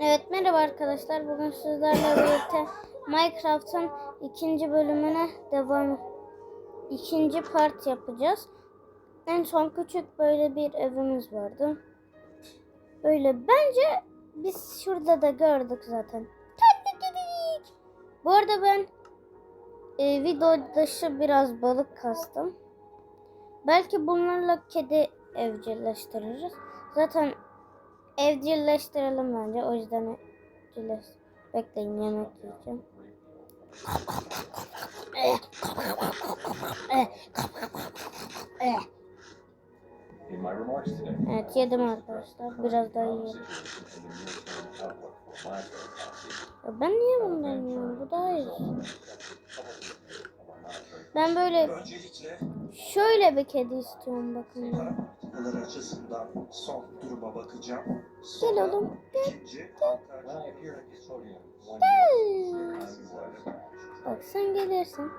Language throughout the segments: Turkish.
Evet merhaba arkadaşlar. Bugün sizlerle birlikte Minecraft'ın ikinci bölümüne devam ikinci part yapacağız. En son küçük böyle bir evimiz vardı. Böyle bence biz şurada da gördük zaten. Bu arada ben e, video dışı biraz balık kastım. Belki bunlarla kedi evcilleştiririz. Zaten evcilleştirelim bence. O yüzden evcilleş. Bekleyin yemek yiyeceğim. Evet yedim arkadaşlar. Biraz daha yiyelim. Ben niye bundan yiyorum? Bu daha iyi. Ben böyle şöyle bir kedi istiyorum bakın. politikaları açısından son duruma bakacağım. Gel Sonra oğlum. Gel. podium one Gel. Bak sen gelirsin.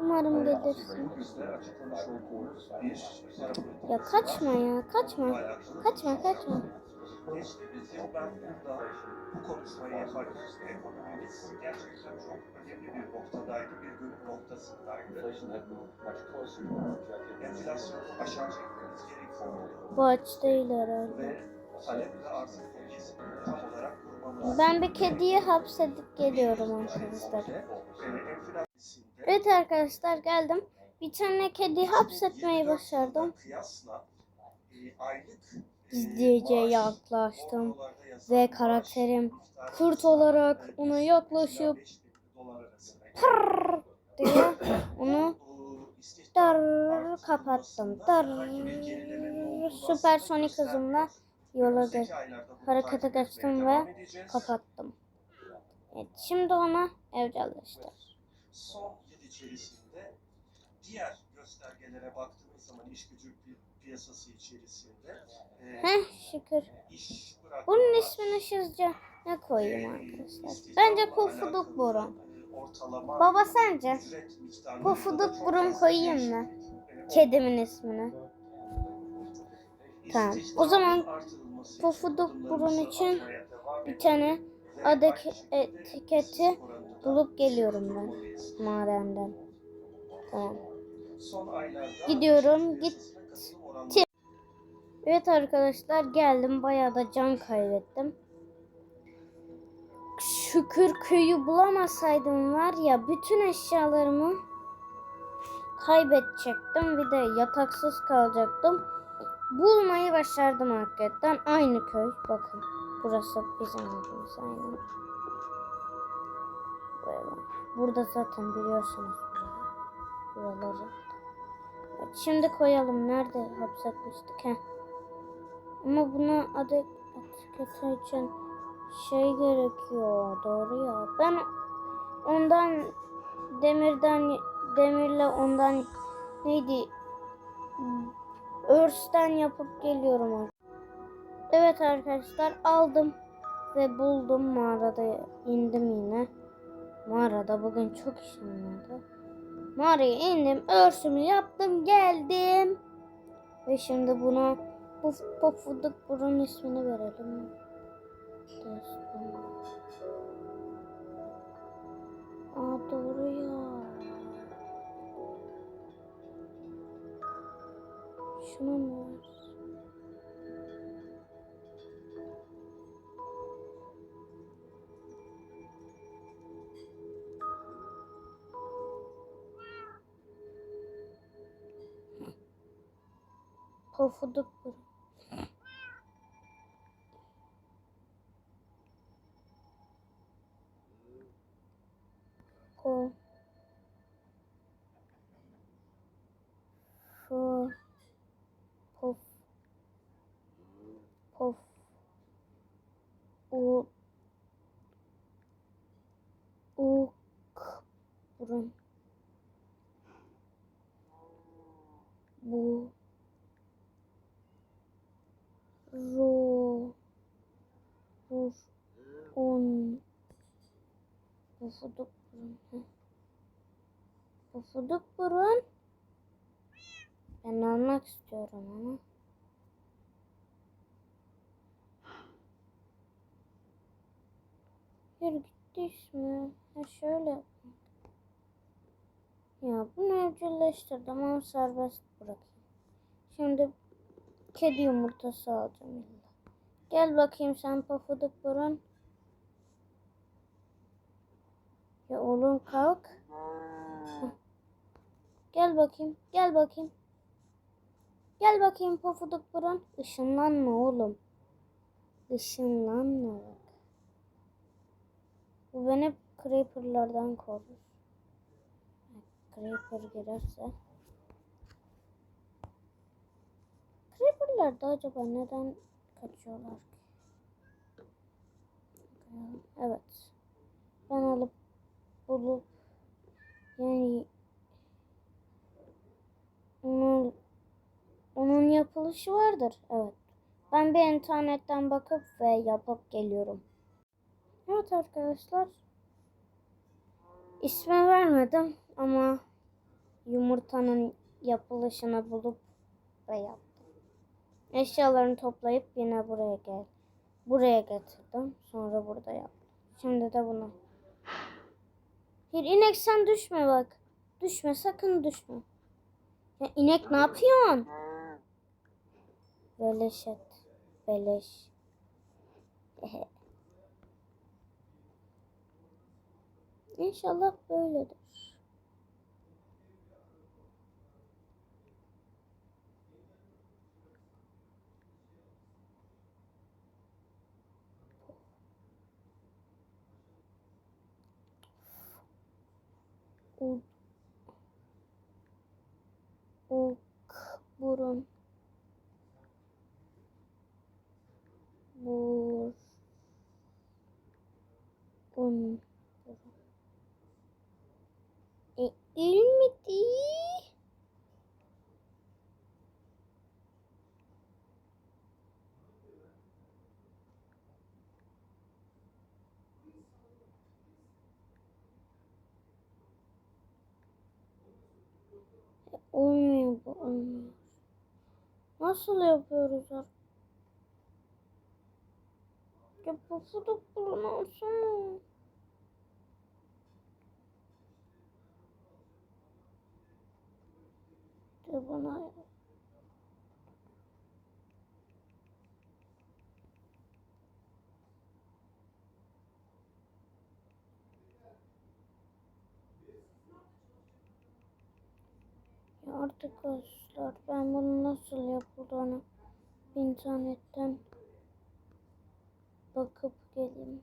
Umarım gelirsin. Ya kaçma ya kaçma. Kaçma kaçma. Geçtiğimiz yıl ben burada bu konuşmayı yaparken ekonomimiz gerçekten çok önemli bir noktadaydı, bir dönüm noktasındaydı. Enflasyonu aşağı çekmemiz gerekiyor Bu aç değil herhalde. ve talep ve arz dengesini tam olarak kurmamız Ben bir kediyi hapsedip geliyorum arkadaşlar. Evet arkadaşlar geldim. Bir tane kedi hapsetmeyi başardım. Kıyasla e, aylık İzleyiciye yaklaştım. Ve karakterim kurt olarak ona yaklaşıp 5000 dolar arasında. pırr diye onu dar kapattım. Dar süpersonik hızımla yola harekete geçtim ve kapattım. Evet şimdi ona evcilleştir. Son yıl içerisinde diğer göstergelere baktığımız zaman iş gücü piyasası içerisinde e, Heh şükür. iş bırakma Bunun ismini sizce ne koyayım arkadaşlar? Bence pofuduk burun. Ortalama Baba sence ücret miktarları pofuduk çok burun koyayım mı? E, Kedimin ismini. Tamam. O zaman artırılması için pofuduk adımlarımızı burun için devam bir tane şekilde etiketi bulup geliyorum ben madenden. Tamam. Son aylarda Gidiyorum, git. Evet arkadaşlar geldim. Bayağı da can kaybettim. Şükür köyü bulamasaydım var ya bütün eşyalarımı kaybedecektim. Bir de yataksız kalacaktım. Bulmayı başardım hakikaten. Aynı köy. Bakın. Burası bizim evimiz. Böyle. Burada zaten biliyorsunuz. Buraları. Şimdi koyalım. Nerede hapsetmiştik? Heh. Ama buna adı etiketi için şey gerekiyor. Doğru ya. Ben ondan demirden demirle ondan neydi örsten yapıp geliyorum. Evet arkadaşlar aldım ve buldum mağarada indim yine. Mağarada bugün çok işim vardı. Mağaraya indim, örsümü yaptım, geldim. Ve şimdi buna bu pofuduk burun ismini verelim. Destan. Aa doğru ya. Şunu mu Pofuduk burun. Ko. Fu. Pof. Pof. U. Uk. Burun. Bu. Pofuduk burun. heh. Pofuduk burun. Ben almak istiyorum ama. Hayır gitti ismi. Ha şöyle. Ya bunu evcilleştirdim ama serbest bırakayım. Şimdi kedi yumurtası alacağım illa. Gel bakayım sen pafuduk burun. Ya oğlum kalk. Gel bakayım. Gel bakayım. Gel bakayım pofuduk burun. Işınlanma oğlum. Işınlanma bak. Bu beni creeperlardan korur. Creeper girerse. Creeperlar da acaba neden kaçıyorlar? Evet. Ben alıp bulup yani onun, onun yapılışı vardır. Evet. Ben bir internetten bakıp ve yapıp geliyorum. Evet arkadaşlar. İsmi vermedim ama yumurtanın yapılışını bulup ve yaptım. Eşyalarını toplayıp yine buraya gel. Buraya getirdim. Sonra burada yaptım. Şimdi de bunu. Bir inek sen düşme bak. Düşme sakın düşme. Ya inek ne yapıyorsun? Beleş et. Beleş. İnşallah böyledir. Burun. Bur. Un. E, ilmedi. E, olmuyor bu olmuyor. Nasıl yapıyoruz artık? Ya pofuduk burun olsana. De bana Ya arkadaşlar ben bunu nasıl yapıldığını internetten bakıp geleyim.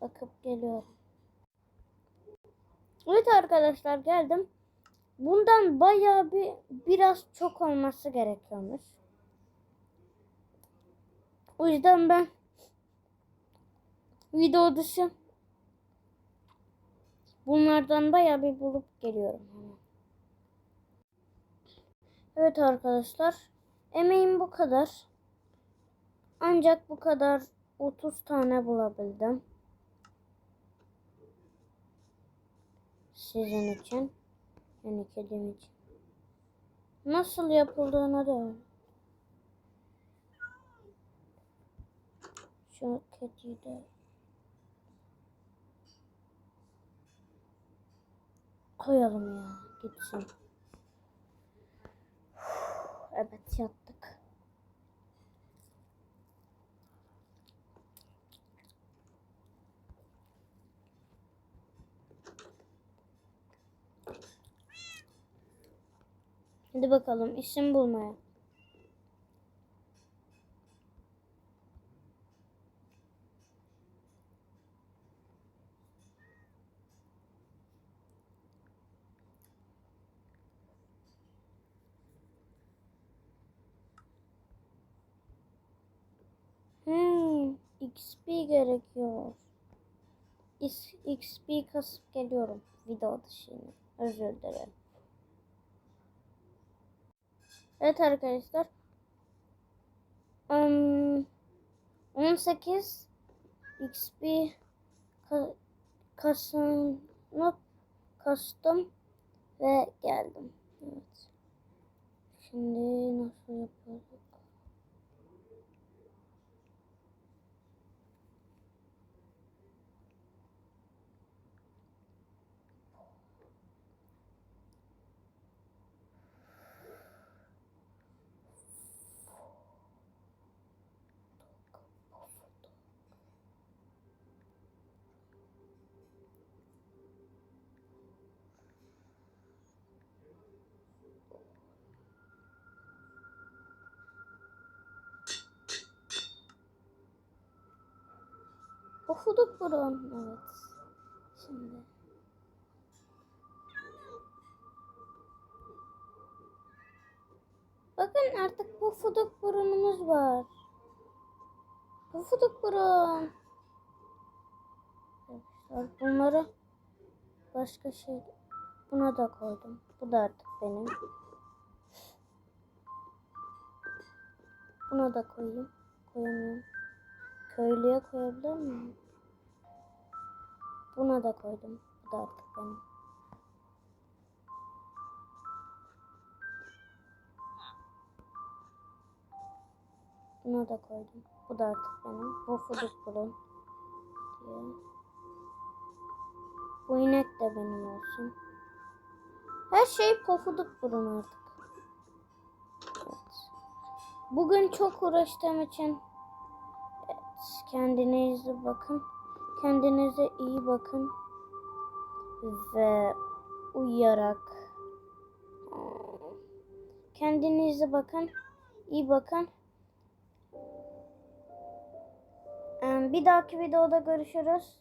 Bakıp geliyorum. Evet arkadaşlar geldim. Bundan bayağı bir biraz çok olması gerekiyormuş. O yüzden ben video dışı bunlardan bayağı bir bulup geliyorum. hemen. Evet arkadaşlar. Emeğim bu kadar. Ancak bu kadar 30 tane bulabildim. Sizin için. Yani kedim için. Nasıl yapıldığını da Şu kediyi de koyalım ya gitsin. Evet yattık. Hadi bakalım isim bulmaya. XP gerekiyor. XP kasıp geliyorum video dışında. Özür dilerim. Evet arkadaşlar. Um, 18 XP ka- kasınıp kastım ve geldim. Evet. Şimdi nasıl yapıyorduk? Pofuduk burun. Evet. Şimdi. Bakın artık pofuduk burunumuz var. Pofuduk burun. Arkadaşlar bunları başka şey buna da koydum. Bu da artık benim. Buna da koyayım. Koyamıyorum. Köylüye koyabilir miyim? Buna da koydum. Bu da artık benim. Buna da koydum. Bu da artık benim. Bu fuduk bulun. Diye. Bu inek de benim olsun. Her şey pofuduk burun artık. Evet. Bugün çok uğraştığım için evet, kendinize bakın. Kendinize iyi bakın. Ve uyuyarak kendinize bakın. iyi bakın. Bir dahaki videoda görüşürüz.